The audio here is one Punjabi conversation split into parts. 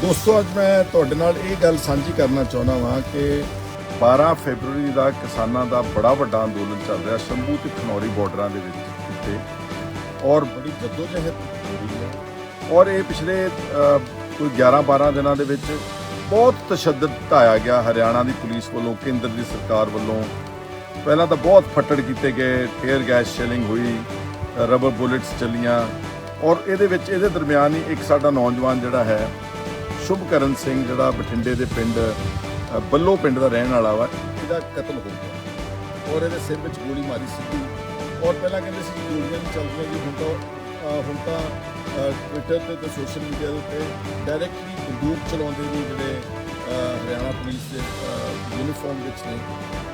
ਦੋਸਤੋ, ਅੱਜ ਮੈਂ ਤੁਹਾਡੇ ਨਾਲ ਇਹ ਗੱਲ ਸਾਂਝੀ ਕਰਨਾ ਚਾਹੁੰਦਾ ਹਾਂ ਕਿ 12 ਫੈਬਰੂਰੀ ਦਾ ਕਿਸਾਨਾਂ ਦਾ ਬੜਾ ਵੱਡਾ ਅੰਦੋਲਨ ਚੱਲ ਰਿਹਾ ਸ਼ੰਭੂ ਤੇ ਖਨੌਰੀ ਬਾਰਡਰਾਂ ਦੇ ਵਿੱਚ ਕਿਤੇ ਔਰ ਬੜੀ ਜਦੋਜਹਿਦ ਹੋ ਰਹੀ ਹੈ। ਔਰ ਇਹ ਪਿਛਲੇ ਕੋਈ 11 12 ਦਿਨਾਂ ਦੇ ਵਿੱਚ ਬਹੁਤ ਤਸ਼ੱਦਦ ਢਾਇਆ ਗਿਆ ਹਰਿਆਣਾ ਦੀ ਪੁਲਿਸ ਵੱਲੋਂ, ਕੇਂਦਰ ਦੀ ਸਰਕਾਰ ਵੱਲੋਂ। ਪਹਿਲਾਂ ਤਾਂ ਬਹੁਤ ਫੱਟੜ ਕੀਤੇ ਗਏ ਟੇਅਰ ਗੈਸ ਸ਼ੈਲਿੰਗ ਹੋਈ, ਰਬਰ ਬੁਲੇਟਸ ਚੱਲੀਆਂ। ਔਰ ਇਹਦੇ ਵਿੱਚ, ਇਹਦੇ ਦਰਮਿਆਨ ਹੀ ਇੱਕ ਸਾਡਾ ਨੌਜਵਾਨ ਜਿਹੜਾ ਹੈ ਸ਼ੁਭਕਰਨ ਸਿੰਘ ਜਿਹੜਾ ਬਠਿੰਡੇ ਦੇ ਪਿੰਡ ਬੱਲੋ ਪਿੰਡ ਦਾ ਰਹਿਣ ਵਾਲਾ ਵਾ, ਇਹਦਾ ਕਤਲ ਹੋ ਗਿਆ। ਔਰ ਇਹਦੇ ਸਿਰ ਵਿੱਚ ਗੋਲੀ ਮਾਰੀ ਸਿੱਧੀ ਔਰ ਪਹਿਲਾਂ ਕਹਿੰਦੇ ਸੀ ਕਿ ਗੋਲੀਆਂ ਨਹੀਂ ਚੱਲਦੀਆਂ ਜੀ, ਹੁਣ ਤਾਂ ਹੁਣ ਤਾਂ ਟਵਿੱਟਰ ਤੇ ਤੇ ਸੋਸ਼ਲ ਮੀਡੀਆ ਦੇ ਉੱਤੇ ਡਾਇਰੈਕਟਲੀ ਬੰਦੂਕ ਚਲਾਉਂਦੇ ਨੇ ਜਿਹੜੇ ਹਰਿਆਣਾ ਪੁਲਿਸ ਦੇ ਯੂਨੀਫਾਰਮ ਵਿੱਚ ਨੇ।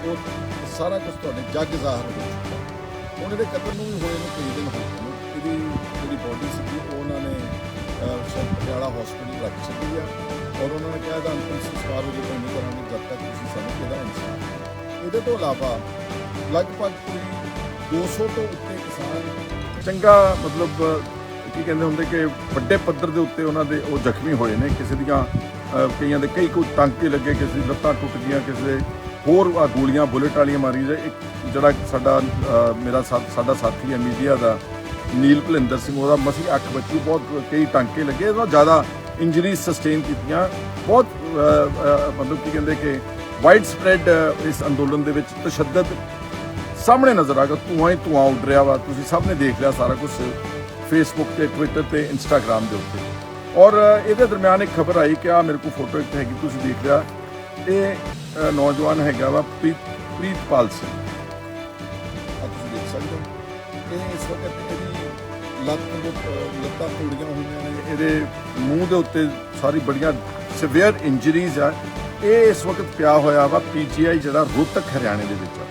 ਉਹ ਸਾਰਾ ਕੁਝ ਤੁਹਾਡੇ ਜੱਗ ਜ਼ਾਹਰ ਹੋ ਚੁੱਕਾ। ਹੁਣ ਇਹਦੇ ਕਤਲ ਨੂੰ ਵੀ ਹੋਏ ਨੂੰ ਕਈ ਦਿਨ ਹੋ ਗਏ ਨੇ। ਇਹਦੀ ਜਿਹੜੀ ਬੋਡੀ ਸੀਗੀ, ਉਹ ਉਹਨਾਂ ਨੇ ਪਟਿਆਲਾ ਹਸਪੀਟਲ ਰੱਖ ਚੁੱਕੀ ਆ। ਔਰ ਉਹਨਾਂ ਨੇ ਕਿਹਾ ਇਹਦਾ ਅੰਤਿਮ ਸੰਸਕਾਰ ਹੋ ਜਾਊਗਾ ਨਹੀਂ ਕਰਾਂਗੇ, ਜਦ ਤੱਕ ਤੁਸੀਂ ਸਾਨੂੰ ਇਹਦਾ ਇਨਸਾਫ ਇਹਦੇ ਤੋਂ ਇਲਾਵਾ ਲਗਭਗ ਕੋਈ 200 ਤੋਂ ਉੱਤੇ ਕਿਸਾਨ ਚੰਗਾ ਮਤਲਬ, ਕੀ ਕਹਿੰਦੇ ਹੁੰਦੇ ਕਿ ਵੱਡੇ ਪੱਧਰ ਦੇ ਉੱਤੇ ਉਹਨਾਂ ਦੇ ਉਹ ਜ਼ਖਮੀ ਹੋਏ ਨੇ। ਕਿਸੇ ਦੀਆਂ ਕਈਆਂ ਦੇ ਕਈ ਕੋਈ ਟਾਂਕੇ ਲੱਗੇ, ਕਿਸੇ ਦੀ ਲੱਤਾਂ ਟੁੱਟ ਗਈਆਂ, ਕਿਸੇ ਦੇ ਹੋਰ ਗੋਲੀਆਂ, ਬੁਲੇਟ ਵਾਲੀਆਂ ਮਾਰੀ ਜਾਂ ਇੱਕ ਜਿਹੜਾ ਸਾਡਾ ਮੇਰਾ ਸਾ- ਸਾਡਾ ਸਾਥੀ ਹੈ ਮੀਡੀਆ ਦਾ ਨੀਲ ਭਲਿੰਦਰ ਸਿੰਘ, ਉਹਦਾ ਮਸੀ ਅੱਖ ਬੱਚੀ, ਬਹੁਤ ਕਈ ਟਾਂਕੇ ਲੱਗੇ, ਉਹਦਾ ਜ਼ਿਆਦਾ ਇੰਜਰੀ ਸਸਟੇਨ ਕੀਤੀਆਂ। ਬਹੁਤ ਮਤਲਬ ਕੀ ਕਹਿੰਦੇ ਕਿ ਵਾਈਡ ਸਪਰੈਡ ਇਸ ਅੰਦੋਲਨ ਦੇ ਵਿੱਚ ਤਸ਼ੱਦਦ ਸਾਹਮਣੇ ਨਜ਼ਰ ਆ ਗਿਆ। ਧੂਆਂ ਹੀ ਧੂਆਂ ਉੱਡ ਰਿਹਾ ਵਾ। ਤੁਸੀਂ ਸਭ ਨੇ ਦੇਖ ਲਿਆ ਸਾਰਾ ਕੁਝ ਫੇਸਬੁੱਕ ਤੇ ਟਵਿੱਟਰ ਤੇ ਇੰਸਟਾਗ੍ਰam ਦੇ ਉੱਤੇ। ਔਰ ਇਹਦੇ ਦਰਮਿਆਨ ਇੱਕ ਖਬਰ ਆਈ ਕਿ ਆ ਮੇਰੇ ਕੋਲ ਫੋਟੋ ਇੱਕ ਹੈਗੀ, ਤੁਸੀਂ ਦੇਖ ਲਿਆ। ਇਹ ਨੌਜਵਾਨ ਹੈਗਾ ਵਾ ਪ੍ਰੀਤ, ਪ੍ਰੀਤਪਾਲ ਸਿੰਘ। ਆ ਤੁਸੀਂ ਦੇਖ ਸਕਦੇ ਹੋ। ਇਹ ਇਸ ਵਕਤ ਲੱਤ ਨੂੰ ਲੱਤਾਂ ਤੋੜੀਆਂ ਹੋਈਆਂ ਨੇ, ਇਹਦੇ ਮੂੰਹ ਦੇ ਉੱਤੇ ਸਾਰੀ ਬੜੀਆਂ ਸਿਵੀਅਰ ਇੰਜਰੀਜ਼ ਆ। ਇਹ ਇਸ ਵਕਤ ਪਿਆ ਹੋਇਆ ਵਾ ਪੀਜੀਆਈ ਜਿਹੜਾ ਰੋਹਤਕ ਹਰਿਆਣੇ ਦੇ ਵਿੱਚ ਆ।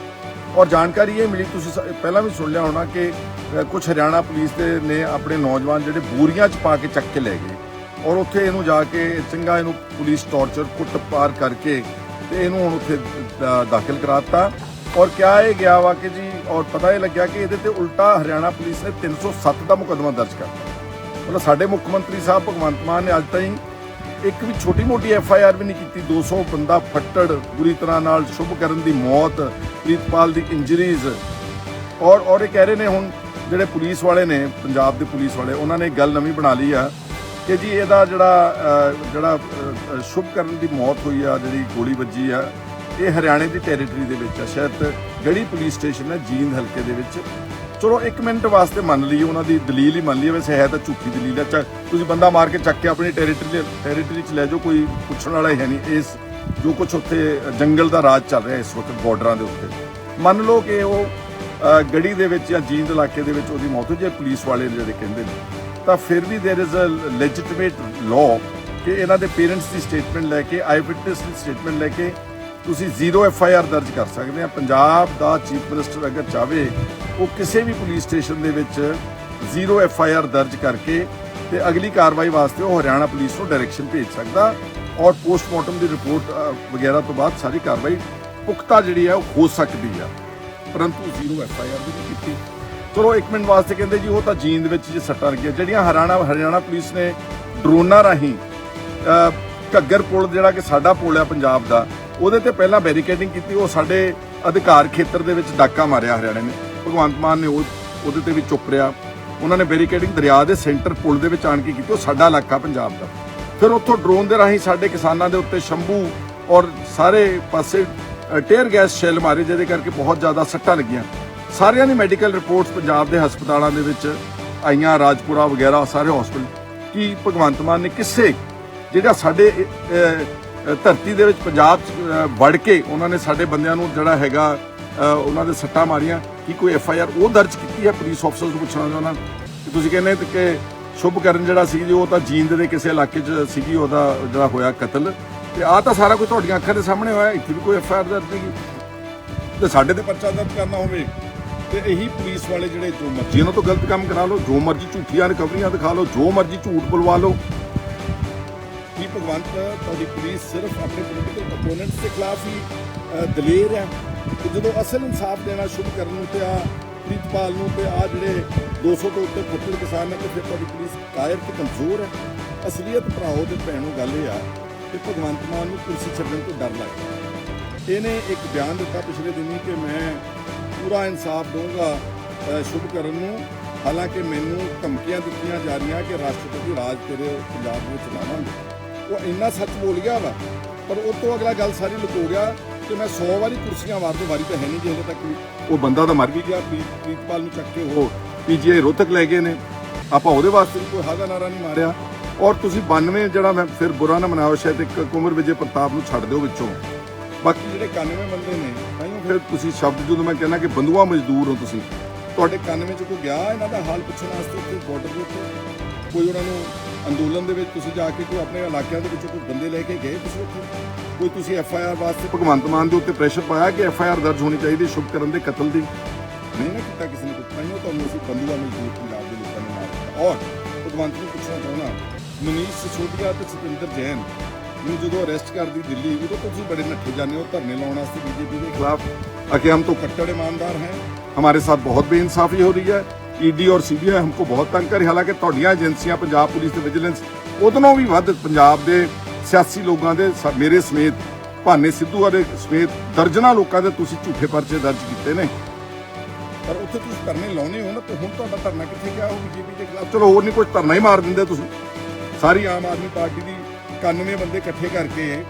ਔਰ ਜਾਣਕਾਰੀ ਇਹ ਮਿਲੀ, ਤੁਸੀਂ ਸ- ਪਹਿਲਾਂ ਵੀ ਸੁਣ ਲਿਆ ਹੋਣਾ ਕਿ ਕੁਝ ਹਰਿਆਣਾ ਪੁਲਿਸ ਦੇ ਨੇ ਆਪਣੇ ਨੌਜਵਾਨ ਜਿਹੜੇ ਬੂਰੀਆਂ 'ਚ ਪਾ ਕੇ ਚੱਕ ਕੇ ਲੈ ਗਏ। ਔਰ ਉੱਥੇ ਇਹਨੂੰ ਜਾ ਕੇ ਚੰਗਾ ਇਹਨੂੰ ਪੁਲਿਸ ਟੌਰਚਰ ਕੁੱਟ ਪਾਰ ਕਰਕੇ ਤੇ ਇਹਨੂੰ ਹੁਣ ਉੱਥੇ ਦਾ- ਦਾਖਲ ਕਰਾਤਾ। ਔਰ ਕਿਹਾ ਇਹ ਗਿਆ ਵਾ ਕਿ ਜੀ ਔਰ ਪਤਾ ਇਹ ਲੱਗਿਆ ਕਿ ਇਹਦੇ ਤੇ ਉਲਟਾ ਹਰਿਆਣਾ ਪੁਲਿਸ ਨੇ 307 ਦਾ ਮੁਕੱਦਮਾ ਦਰਜ ਕਰਤਾ ਮਤਲਬ ਸਾਡੇ ਮੁੱਖ ਮੰਤਰੀ ਸਾਹਿਬ ਭਗਵੰਤ ਮਾਨ ਨੇ ਅੱਜ ਤਾਈਂ ਇੱਕ ਵੀ ਛੋਟੀ ਮੋਟੀ ਐਫ ਆਈ ਆਰ ਵੀ ਨਹੀਂ ਕੀਤੀ। 200 ਬੰਦਾ ਫੱਟੜ, ਬੁਰੀ ਤਰ੍ਹਾਂ ਨਾਲ ਸ਼ੁਭ ਕਰਨ ਦੀ ਮੌਤ, ਪ੍ਰੀਤਪਾਲ ਦੀ ਇੰਜਰੀਜ਼। ਔਰ ਔਰ ਇਹ ਕਹਿ ਰਹੇ ਨੇ ਹੁਣ ਜਿਹੜੇ ਪੁਲਿਸ ਵਾਲੇ ਨੇ, ਪੰਜਾਬ ਦੇ ਪੁਲਿਸ ਵਾਲੇ, ਉਹਨਾਂ ਨੇ ਗੱਲ ਨਵੀਂ ਬਣਾ ਲਈ ਆ ਕਿ ਜੀ ਇਹਦਾ ਜਿਹੜਾ ਜਿਹੜਾ ਸ਼ੁਭ ਕਰਨ ਦੀ ਮੌਤ ਹੋਈ ਆ, ਜਿਹੜੀ ਗੋਲੀ ਵੱਜੀ ਆ ਇਹ ਹਰਿਆਣੇ ਦੀ ਟੈਰੀਟਰੀ ਦੇ ਵਿੱਚ ਆ ਸ਼ਾਇਦ ਗੜੀ ਪੁਲਿਸ ਸਟੇਸ਼ਨ ਹੈ ਜੀਂਦ ਹਲਕੇ ਦੇ ਵਿੱਚ ਚਲੋ 1 ਮਿੰਟ ਵਾਸਤੇ ਮੰਨ ਲਈਏ ਉਹਨਾਂ ਦੀ ਦਲੀਲ ਹੀ ਮੰਨ ਲਈਏ ਵੈਸੇ ਹੈ ਤਾਂ ਝੂਠੀ ਦਲੀਲ ਹੈ ਚੱਕ- ਤੁਸੀਂ ਬੰਦਾ ਮਾਰ ਕੇ ਚੱਕ ਕੇ ਆਪਣੀ ਟੈਰੀਟਰੀ ਟੈਰੀਟਰੀ 'ਚ ਲੈ ਜਾਓ ਕੋਈ ਪੁੱਛਣ ਵਾਲਾ ਹੀ ਹੈ ਨਹੀਂ ਇਸ ਜੋ ਕੁਝ ਉੱਥੇ ਜੰਗਲ ਦਾ ਰਾਜ ਚੱਲ ਰਿਹਾ ਇਸ ਵਕਤ ਬਾਰਡਰਾਂ ਦੇ ਉੱਤੇ ਮੰਨ ਲਓ ਕਿ ਉਹ ਅ, ਗੜੀ ਦੇ ਵਿੱਚ ਜਾਂ ਜੀਂਦ ਇਲਾਕੇ ਦੇ ਵਿੱਚ ਉਹਦੀ ਮੌਤ ਹੋਈ ਜੇ ਪੁਲਿਸ ਵਾਲੇ ਜਿਹੜੇ ਕਹਿੰਦੇ ਨੇ ਤਾਂ ਫਿਰ ਵੀ there is a legitimate law ਕਿ ਇਹਨਾਂ ਦੇ ਪੇਰੈਂਟਸ ਦੀ ਸਟੇਟਮੈਂਟ ਲੈ ਕੇ ਆਈ ਵਿਟਨੈਸ ਦੀ ਸਟੇਟਮੈਂਟ ਲੈ ਕੇ ਤੁਸੀਂ ਜ਼ੀਰੋ ਐਫ ਆਈ ਆਰ ਦਰਜ ਕਰ ਸਕਦੇ ਆ। ਪੰਜਾਬ ਦਾ ਚੀਫ ਮਿਨਿਸਟਰ ਅਗਰ ਚਾਵੇ ਉਹ ਕਿਸੇ ਵੀ ਪੁਲਿਸ ਸਟੇਸ਼ਨ ਦੇ ਵਿੱਚ ਜ਼ੀਰੋ ਐਫ ਆਈ ਆਰ ਦਰਜ ਕਰਕੇ ਤੇ ਅਗਲੀ ਕਾਰਵਾਈ ਵਾਸਤੇ ਉਹ ਹਰਿਆਣਾ ਪੁਲਿਸ ਨੂੰ ਡਾਇਰੈਕਸ਼ਨ ਭੇਜ ਸਕਦਾ ਔਰ ਪੋਸਟਮਾਰਟਮ ਦੀ ਰਿਪੋਰਟ ਵਗੈਰਾ ਤੋਂ ਬਾਅਦ ਸਾਰੀ ਕਾਰਵਾਈ ਪੁਖਤਾ ਜਿਹੜੀ ਹੈ ਉਹ ਹੋ ਸਕਦੀ ਆ। ਪਰੰਤੂ ਜ਼ੀਰੋ ਐਫ ਆਈ ਆਰ ਵੀ ਨਹੀਂ ਕੀਤੀ। ਚਲੋ 1 ਮਿੰਟ ਵਾਸਤੇ ਕਹਿੰਦੇ ਜੀ, ਉਹ ਤਾਂ ਜੀਂਦ ਵਿੱਚ ਜੇ ਸੱਟਾਂ ਲੱਗੀਆਂ। ਜਿਹੜੀਆਂ ਹਰਿਆਣਾ ਹਰਿਆਣਾ ਪੁਲਿਸ ਨੇ ਡਰੋਨਾਂ ਰਾਹੀਂ ਘੱਗਰ ਪੁਲ ਜਿਹੜਾ ਕਿ ਸਾਡਾ ਪੁਲ ਆ ਪੰਜਾਬ ਦਾ ਉਹਦੇ ਤੇ ਪਹਿਲਾਂ ਬੈਰੀਕੇਡਿੰਗ ਕੀਤੀ, ਉਹ ਸਾਡੇ ਅਧਿਕਾਰ ਖੇਤਰ ਦੇ ਵਿੱਚ ਡਾਕਾ ਮਾਰਿਆ ਹਰਿਆਣੇ ਨੇ। ਭਗਵੰਤ ਮਾਨ ਨੇ ਉਹ ਉਹਦੇ ਤੇ ਵੀ ਚੁੱਪ ਰਿਹਾ। ਉਹਨਾਂ ਨੇ ਬੈਰੀਕੇਡਿੰਗ ਦਰਿਆ ਦੇ ਸੈਂਟਰ ਪੁਲ ਦੇ ਵਿੱਚ ਆਣ ਕੇ ਕੀਤੀ, ਉਹ ਸਾਡਾ ਇਲਾਕਾ ਪੰਜਾਬ ਦਾ। ਫਿਰ ਉੱਥੋਂ ਡਰੋਨ ਦੇ ਰਾਹੀਂ ਸਾਡੇ ਕਿਸਾਨਾਂ ਦੇ ਉੱਤੇ ਸ਼ੰਭੂ ਔਰ ਸਾਰੇ ਪਾਸੇ ਟੇਅਰ ਗੈਸ ਸ਼ੈਲ ਮਾਰੇ, ਜਿਹਦੇ ਕਰਕੇ ਬਹੁਤ ਜ਼ਿਆਦਾ ਸੱਟਾਂ ਲੱਗੀਆਂ। ਸਾਰਿਆਂ ਦੀ ਮੈਡੀਕਲ ਰਿਪੋਰਟਸ ਪੰਜਾਬ ਦੇ ਹਸਪਤਾਲਾਂ ਦੇ ਵਿੱਚ ਆਈਆਂ, ਰਾਜਪੁਰਾ ਵਗੈਰਾ, ਸਾਰੇ ਹਸਪਤਾਲ ਕੀ ਭਗਵੰਤ ਮਾਨ ਨੇ ਕਿਸੇ ਜਿਹੜਾ ਸਾਡੇ ਧਰਤੀ ਦੇ ਵਿੱਚ ਪੰਜਾਬ 'ਚ ਵੜ ਕੇ ਉਹਨਾਂ ਨੇ ਸਾਡੇ ਬੰਦਿਆਂ ਨੂੰ ਜਿਹੜਾ ਹੈਗਾ ਉਹਨਾਂ ਦੇ ਸੱਟਾਂ ਮਾਰੀਆਂ ਕੀ ਕੋਈ ਐਫ ਆਈ ਆਰ ਉਹ ਦਰਜ ਕੀਤੀ ਹੈ, ਪੁਲਿਸ ਅਫਸਰ ਨੂੰ ਪੁੱਛਣਾ ਚਾਹੁੰਦਾ ਕਿ ਤੁਸੀਂ ਕਹਿੰਦੇ ਕਿ ਸ਼ੁਭਕਰਨ ਜਿਹੜਾ ਸੀ ਜੀ, ਉਹ ਤਾਂ ਜੀਂਦ ਦੇ ਕਿਸੇ ਇਲਾਕੇ 'ਚ ਸੀਗੀ, ਉਹਦਾ ਜਿਹੜਾ ਹੋਇਆ ਕਤਲ ਤੇ ਆ ਤਾਂ ਸਾਰਾ ਕੁਝ ਤੁਹਾਡੀਆਂ ਅੱਖਾਂ ਦੇ ਸਾਹਮਣੇ ਹੋਇਆ, ਇੱਥੇ ਵੀ ਕੋਈ ਐਫ ਆਈ ਆਰ ਦਰਜ ਨਹੀਂ ਕੀਤੀ। ਤੇ ਸਾਡੇ ਤੇ ਪਰਚਾ ਦਰਜ ਕਰਨਾ ਹੋਵੇ, ਤੇ ਇਹੀ ਪੁਲਿਸ ਵਾਲੇ ਜਿਹੜੇ ਜੋ ਮਰਜ਼ੀ ਉਹਨਾਂ ਤੋਂ ਗਲਤ ਕੰਮ ਕਰਾ ਲਓ, ਜੋ ਮਰਜ਼ੀ ਝੂਠੀਆਂ ਰਿਕਵਰੀਆਂ ਦਿਖਾ ਲਓ, ਜੋ ਮਰਜ਼ੀ ਝੂਠ ਬੁਲਵਾ ਲਓ ਕੀ ਭਗਵੰਤ ਤੁਹਾਡੀ ਪੁਲਿਸ ਸਿਰਫ ਆਪਣੇ ਪੋਲੀਟੀਕਲ ਅਪੋਨੈਂਟਸ ਦੇ ਖਿਲਾਫ ਹੀ ਦਲੇਰ ਹੈ। ਤੇ ਜਦੋਂ ਅਸਲ ਇਨਸਾਫ ਦੇਣਾ ਸ਼ੁਰੂ ਕਰਨ ਨੂੰ ਤੇ ਆ ਪ੍ਰੀਤਪਾਲ ਨੂੰ ਤੇ ਆ ਜਿਹੜੇ 200 ਤੋਂ ਉੱਤੇ ਫੁੱਟਲ ਕਿਸਾਨ ਨੇ ਤੇ ਫਿਰ ਤੁਹਾਡੀ ਪੁਲਿਸ ਕਾਇਰ ਤੇ ਕਮਜ਼ੋਰ ਹੈ। ਅਸਲੀਅਤ ਭਰਾਓ ਤੇ ਭੈਣੋ ਗੱਲ ਇਹ ਆ ਕਿ ਭਗਵੰਤ ਮਾਨ ਨੂੰ ਕੁਰਸੀ ਛੱਡਣ ਤੋਂ ਡਰ ਲੱਗਦਾ ਇਹਨੇ ਇੱਕ ਬਿਆਨ ਦਿੱਤਾ ਪਿਛਲੇ ਦਿਨੀ ਕਿ ਮੈਂ ਪੂਰਾ ਇਨਸਾਫ ਦਊਂਗਾ ਅ, ਸ਼ੁਭ ਕਰਨ ਨੂੰ। ਹਾਲਾਂਕਿ ਮੈਨੂੰ ਧਮਕੀਆਂ ਦਿੱਤੀਆਂ ਜਾ ਰਹੀਆਂ ਕਿ ਰਾਸ਼ਟਰਪਤੀ ਰਾਜ ਤੇਰੇ ਪੰਜਾਬ ਵਿੱਚ ਲਾਵਾਂਗੇ ਉਹ ਇੰਨਾ ਸੱਚ ਬੋਲ ਗਿਆ ਵਾ, ਪਰ ਉਹ ਤੋਂ ਅਗਲਾ ਗੱਲ ਸਾਰੀ ਲੁਕੋ ਗਿਆ ਕਿ ਮੈਂ 100 ਵਾਰੀ ਕੁਰਸੀਆਂ ਵਾਰ ਦੋ ਵਾਰੀ ਤਾਂ ਹੈ ਨਹੀਂ ਜਿਹਦੇ ਤੱਕ ਵੀ। ਉਹ ਬੰਦਾ ਤਾਂ ਮਰ ਵੀ ਗਿਆ, ਪ੍ਰੀਤ- ਪ੍ਰੀਤਪਾਲ ਨੂੰ ਚੱਕ ਕੇ ਉਹ ਪੀਜੀਆਈ ਰੋਹਤਕ ਲੈ ਗਏ ਨੇ। ਆਪਾਂ ਉਹਦੇ ਵਾਸਤੇ ਵੀ ਕੋਈ ਹਾਜ਼ਾ ਨਾਰਾ ਨਹੀਂ ਮਾਰਿਆ। ਔਰ ਤੁਸੀਂ 92 ਜਿਹੜਾ ਮੈਂ ਫਿਰ ਬੁਰਾ ਨਾ ਮਨਾਓ, ਸ਼ਾਇਦ ਇੱਕ ਕੁਮਰ ਵਿਜੇ ਪ੍ਰਤਾਪ ਨੂੰ ਛੱਡ ਦਿਓ ਵਿੱਚੋਂ। ਬਾਕੀ ਜਿਹੜੇ 91 ਬੰਦੇ ਨੇ ਤਾਈਓ ਫਿਰ ਤੁਸੀਂ ਸ਼ਬਦ ਜਦੋਂ ਮੈਂ ਕਹਿੰਦਾ ਕਿ ਬੰਦੂਆ ਮਜ਼ਦੂਰ ਹੋ ਤੁਸੀਂ। ਤੁਹਾਡੇ 91 ਚ ਕੋਈ ਗਿਆ ਇਹਨਾਂ ਦਾ ਹਾਲ ਪੁੱਛਣ ਵਾਸਤੇ ਕੋਈ ਬਾਰਡਰ ਦੇ ਉੱਤੇ? ਕੋਈ ਉਹਨਾਂ ਨੂੰ ਅੰਦੋਲਨ ਦੇ ਵਿੱਚ ਤੁਸੀਂ ਜਾ ਕੇ ਕੋਈ ਆਪਣੇ ਇਲਾਕਿਆਂ ਦੇ ਵਿੱਚੋਂ ਕੋਈ ਬੰਦੇ ਲੈ ਕੇ ਗਏ ਤੁਸੀਂ ਉੱਥੇ ਕੋਈ ਤੁਸੀਂ ਐਫ ਆਈ ਆਰ ਵਾਸਤੇ ਭਗਵੰਤ ਮਾਨ ਦੇ ਉੱਤੇ ਪ੍ਰੈਸ਼ਰ ਪਾਇਆ ਕਿ ਐਫ ਆਈ ਆਰ ਦਰਜ ਹੋਣੀ ਚਾਹੀਦੀ ਸ਼ੁਭ ਕਰਨ ਦੇ ਕਤਲ ਦੀ ਨਹੀਂ ਨਾ ਕੀਤਾ ਕਿਸੇ ਨੇ ਕੁਝ ਤਾਈਓ ਤੁਹਾਨੂੰ ਅਸੀਂ ਬੰਦੂਆ ਮਜ਼ਦੂਰ ਪੰਜਾਬ ਦੇ ਲੋਕਾਂ ਨੇ ਮਾਰਿਆ ਔਰ ਭਗਵੰਤ ਨੂੰ ਪੁੱਛਣਾ ਚਾਹੁੰਦਾ ਮਨੀਸ਼ ਸਿਸੋਦੀਆ ਤੇ ਸਤਿੰਦਰ ਜੈਨ ਨੂੰ ਜਦੋਂ ਅਰੈਸਟ ਕਰਦੀ ਦਿੱਲੀ ਉਦੋਂ ਤੋਂ ਤੁਸੀਂ ਬੜੇ ਨੱਠੇ ਜਾਂਦੇ ਹੋ ਧਰਨੇ ਲਾਉਣ ਵਾਸਤੇ ਬੀਜੇਪੀ ਦੇ ਖਿਲਾਫ कि हम तो कट्टर ईमानदार हैं हमारे साथ बहुत बेइंसाफी हो रही है ਈਡੀ ਔਰ ਸੀਬੀਆਈ ਹਮਕੋ ਬਹੁਤ ਤੰਗ ਕਰ। ਹਾਲਾਂਕਿ ਤੁਹਾਡੀਆਂ ਏਜੰਸੀਆਂ ਪੰਜਾਬ ਪੁਲਿਸ ਤੇ ਵਿਜੀਲੈਂਸ ਉਦੋਂ ਵੀ ਵੱਧ ਪੰਜਾਬ ਦੇ ਸਿਆਸੀ ਲੋਕਾਂ ਦੇ ਮੇਰੇ ਸਮੇਤ ਭਾਨੇ ਸਿੱਧੂ ਵਾਲੇ ਸਮੇਤ ਦਰਜਨਾਂ ਲੋਕਾਂ ਦੇ ਤੁਸੀਂ ਝੂਠੇ ਪਰਚੇ ਦਰਜ ਕੀਤੇ ਨੇ। ਪਰ ਉੱਥੇ ਤੁਸੀਂ ਧਰਨੇ ਲਾਉਣੇ ਹੋ ਨਾ ਤੇ ਹੁਣ ਤੁਹਾਡਾ ਧਰਨਾ ਕਿੱਥੇ ਗਿਆ? ਉਹ ਬੀਜੇਪੀ ਦੇ ਖਿਲਾਫ। ਚਲੋ ਹੋਰ ਨਹੀਂ ਕੁਝ ਧਰਨਾ ਹੀ ਮਾਰ ਦਿੰਦੇ ਤੁਸੀਂ। ਸਾਰੀ ਆਮ ਆਦਮੀ ਪਾਰਟੀ ਦੀ 91 ਬੰਦੇ ਇਕੱਠੇ ਕਰਕੇ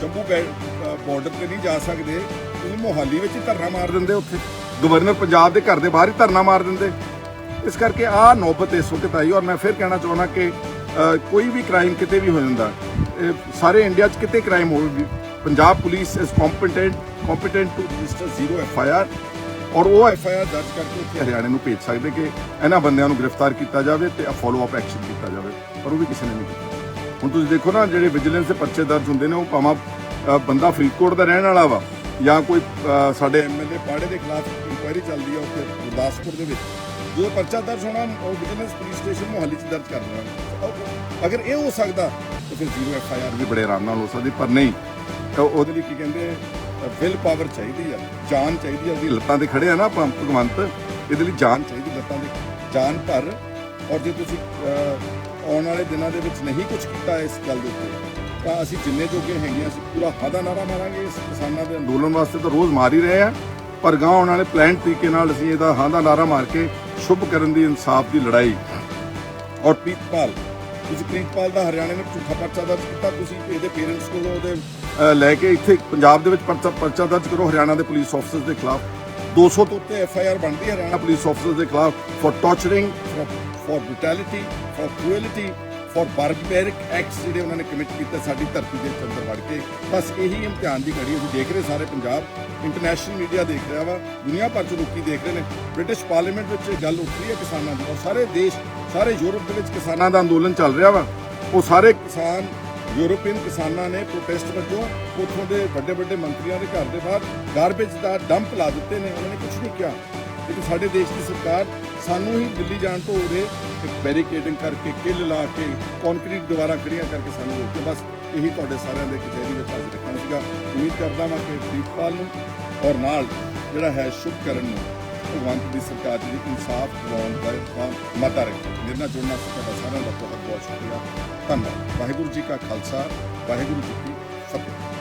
ਸ਼ੰਭੂ ਬਾਰਡਰ ਤੇ ਨਹੀਂ ਜਾ ਸਕਦੇ। ਤੁਸੀਂ ਮੋਹਾਲੀ ਵਿੱਚ ਧਰਨਾ ਮਾਰ ਦਿੰਦੇ ਉੱਥੇ। ਗਵਰਨਰ ਪੰਜਾਬ ਦੇ ਘਰ ਦੇ ਬਾਹਰ ਹੀ ਧਰਨਾ ਮਾਰ ਦਿੰਦੇ। ਇਸ ਕਰਕੇ ਆ ਨੌਬਤ ਇਸ ਵਕਤ ਆਈ ਔਰ ਮੈਂ ਫਿਰ ਕਹਿਣਾ ਚਾਹੁੰਦਾ ਕਿ ਕੋਈ ਵੀ ਕ੍ਰਾਈਮ ਕਿਤੇ ਵੀ ਹੋ ਜਾਂਦਾ ਸਾਰੇ ਇੰਡੀਆ 'ਚ ਕਿਤੇ ਕ੍ਰਾਈਮ ਹੋਵੇ Punjab police is competent competent to register zero F I R ਔਰ ਉਹ ਐਫ ਆਈ ਆਰ ਦਰਜ ਕਰਕੇ ਉੱਥੇ ਹਰਿਆਣੇ ਨੂੰ ਭੇਜ ਸਕਦੇ ਕਿ ਇਹਨਾਂ ਬੰਦਿਆਂ ਨੂੰ ਗ੍ਰਿਫਤਾਰ ਕੀਤਾ ਜਾਵੇ ਤੇ ਫਾਲੋ ਅਪ ਐਕਸ਼ਨ ਕੀਤਾ ਜਾਵੇ, ਪਰ ਉਹ ਵੀ ਕਿਸੇ ਨੇ ਨਹੀਂ ਕੀਤਾ। ਹੁਣ ਤੁਸੀਂ ਦੇਖੋ ਨਾ, ਜਿਹੜੇ ਵਿਜੀਲੈਂਸ ਦੇ ਪਰਚੇ ਦਰਜ ਹੁੰਦੇ ਨੇ, ਉਹ ਭਾਵੇਂ ਬੰਦਾ ਫਰੀਦਕੋਟ ਦਾ ਰਹਿਣ ਵਾਲਾ ਵਾ। ਜਾਂ ਕੋਈ ਅ, ਸਾਡੇ ਐਮਐਲਏ ਪਾੜੇ ਦੇ ਖਿਲਾਫ ਇਨਕੁਆਇਰੀ ਚੱਲਦੀ ਆ ਉੱਥੇ ਗੁਰਦਾਸਪੁਰ ਦੇ ਵਿੱਚ ਜਦੋਂ ਪਰਚਾ ਦਰਜ ਹੋਣਾ ਉਹ ਵਿਜੀਲੈਂਸ ਪੁਲਿਸ ਸਟੇਸ਼ਨ ਮੁਹੱਲੀ 'ਚ ਦਰਜ ਕਰ ਦੇਣਾ। ਉਹ- ਅਗਰ ਇਹ ਹੋ ਸਕਦਾ ਤਾਂ ਫਿਰ ਜ਼ੀਰੋ ਐਫ ਆਈ ਆਰ ਵੀ ਬੜੇ ਆਰਾਮ ਨਾਲ ਹੋ ਸਕਦੀ ਪਰ ਨਹੀਂ ਤਾਂ ਉਹਦੇ ਲਈ ਕੀ ਕਹਿੰਦੇ ਵਿਲ ਪਾਵਰ ਚਾਹੀਦੀ ਆ ਜਾਨ ਚਾਹੀਦੀ ਆ ਉਹਦੀ ਲੱਤਾਂ ਤੇ ਖੜੇ ਆ ਨਾ ਆਪਾਂ ਭਗਵੰਤ ਇਹਦੇ ਲਈ ਜਾਨ ਚਾਹੀਦੀ ਲੱਤਾਂ ਦੇ ਜਾਨ ਭਰ। ਔਰ ਜੇ ਤੁਸੀਂ ਅਹ, ਆਉਣ ਵਾਲੇ ਦਿਨਾਂ ਦੇ ਵਿੱਚ ਨਹੀਂ ਕੁਝ ਕੀਤਾ ਇਸ ਗੱਲ ਦੇ ਉੱਤੇ ਤਾਂ ਅਸੀਂ ਜਿੰਨੇ ਜੋਗੇ ਹੈਗੇ ਹਾਂ, ਅਸੀਂ ਪੂਰਾ ਫਾਦਾ ਨਾਰਾ ਮਾਰਾਂਗੇ ਇਸ ਕਿਸਾਨਾਂ ਦੇ ਅੰਦੋਲਨ ਵਾਸਤੇ ਤਾਂ ਰੋਜ਼ ਮਾਰ ਹੀ ਰਹੇ ਆ ਪਰ ਗਾਂ ਆਉਣ ਵਾਲੇ ਪਲਾਨ ਤਰੀਕੇ ਨਾਲ ਅਸੀਂ ਇਹਦਾ ਹਾਂ ਦਾ ਨਾਰਾ ਮਾਰ ਕੇ ਸ਼ੁਭ ਕਰਨ ਦੀ ਇਨਸਾਫ ਦੀ ਲੜਾਈ। ਔਰ ਪ੍ਰੀਤਪਾਲ ਤੁਸੀਂ ਪ੍ਰੀਤਪਾਲ ਦਾ ਹਰਿਆਣੇ ਵਿੱਚ ਝੂਠਾ ਪਰਚਾ ਦਰਜ ਕੀਤਾ ਤੁਸੀਂ ਇਹਦੇ ਪੇਰੈਂਟਸ ਕੋਲੋਂ ਉਹਦੇ ਲੈ ਕੇ ਇੱਥੇ ਪੰਜਾਬ ਦੇ ਵਿੱਚ ਪਰਚਾ ਪਰਚਾ ਦਰਜ ਕਰੋ ਹਰਿਆਣਾ ਦੇ ਪੁਲਿਸ ਆਫਸਰਸ ਦੇ ਖਿਲਾਫ। 200 ਤੋਂ ਉੱਤੇ ਐਫ ਆਈ ਆਰ ਬਣਦੀ ਹੈ ਹਰਿਆਣਾ ਪੁਲਿਸ ਆਫਸਰਸ ਦੇ ਖਿਲਾਫ for torturing for brutality for cruelty ਔਰ ਬਾਰਬੈਰਿਕ ਐਕਟਸ ਜਿਹੜੇ ਉਹਨਾਂ ਨੇ ਕਮਿਟ ਕੀਤੇ ਸਾਡੀ ਧਰਤੀ ਦੇ ਅੰਦਰ ਵੜ ਕੇ। ਬਸ ਇਹੀ ਇਮਤਿਹਾਨ ਦੀ ਘੜੀ ਅਸੀਂ ਦੇਖ ਰਹੇ ਸਾਰੇ ਪੰਜਾਬ ਇੰਟਰਨੈਸ਼ਨਲ ਮੀਡੀਆ ਦੇਖ ਰਿਹਾ ਵਾ। ਦੁਨੀਆ ਭਰ ਚ ਲੋਕੀ ਦੇਖ ਰਹੇ ਨੇ। ਬ੍ਰਿਟਿਸ਼ ਪਾਰਲੀਮੈਂਟ ਵਿੱਚ ਇਹ ਗੱਲ ਉੱਠ ਰਹੀ ਹੈ ਕਿਸਾਨਾਂ ਦੀ। ਔਰ ਸਾਰੇ ਦੇਸ਼, ਸਾਰੇ ਯੂਰਪ ਦੇ ਵਿੱਚ ਕਿਸਾਨਾਂ ਦਾ ਅੰਦੋਲਨ ਚੱਲ ਰਿਹਾ ਵਾ। ਉਹ ਸਾਰੇ ਕਿਸਾਨ ਯੂਰਪੀਅਨ ਕਿਸਾਨਾਂ ਨੇ ਪ੍ਰੋਟੈਸਟ ਵਜੋਂ ਉੱਥੋਂ ਦੇ ਵੱਡੇ ਵੱਡੇ ਮੰਤਰੀਆਂ ਦੇ ਘਰ ਦੇ ਬਾਹਰ ਗਾਰਬੇਜ ਦਾ ਡੰਪ ਲਾ ਦਿੱਤੇ ਨੇ। ਉਹਨਾਂ ਨੇ ਕੁਝ ਨਹੀਂ ਕਿਹਾ। ਲੇਕਿਨ ਸਾਡੇ ਦੇਸ਼ ਦੀ ਸਰਕਾਰ, ਸਾਨੂੰ ਹੀ ਦਿੱਲੀ ਜਾਣ ਤੋਂ ਉਰੇ ਇੱਕ ਬੈਰੀਕੇਡਿੰਗ ਕਰਕੇ ਕਿੱਲ ਲਾ ਕੇ ਕੰਕਰੀਟ ਦੁਆਰਾ ਖੜੀਆਂ ਕਰਕੇ ਸਾਨੂੰ ਰੋਕ ਕੇ ਬਸ ਇਹੀ ਤੁਹਾਡੇ ਸਾਰਿਆਂ ਦੇ ਕਚਹਿਰੀ ਵਿੱਚ ਅੱਜ ਰੱਖਣਾ ਸੀਗਾ। ਉਮੀਦ ਕਰਦਾ ਹਾਂ ਕਿ ਪ੍ਰੀਤਪਾਲ ਨੂੰ ਔਰ ਨਾਲ ਜਿਹੜਾ ਹੈ ਸ਼ੁਭਕਰਨ ਨੂੰ ਭਗਵੰਤ ਦੀ ਸਰਕਾਰ ਦੀ ਇਨਸਾਫ ਦਿਵਾਉਣ ਦਾ ਕੰਮ ਮਤਾ ਰੱਖੇ। ਮੇਰੇ ਨਾਲ ਜੁੜਨਾ ਤੁਹਾਡਾ ਸਾਰਿਆਂ ਦਾ ਬਹੁਤ ਬਹੁਤ ਸ਼ੁਕਰੀਆ। ਧੰਨਵਾਦ। ਵਾਹਿਗੁਰੂ ਜੀ ਕਾ ਖਾਲਸਾ, ਵਾਹਿਗੁਰੂ ਜੀ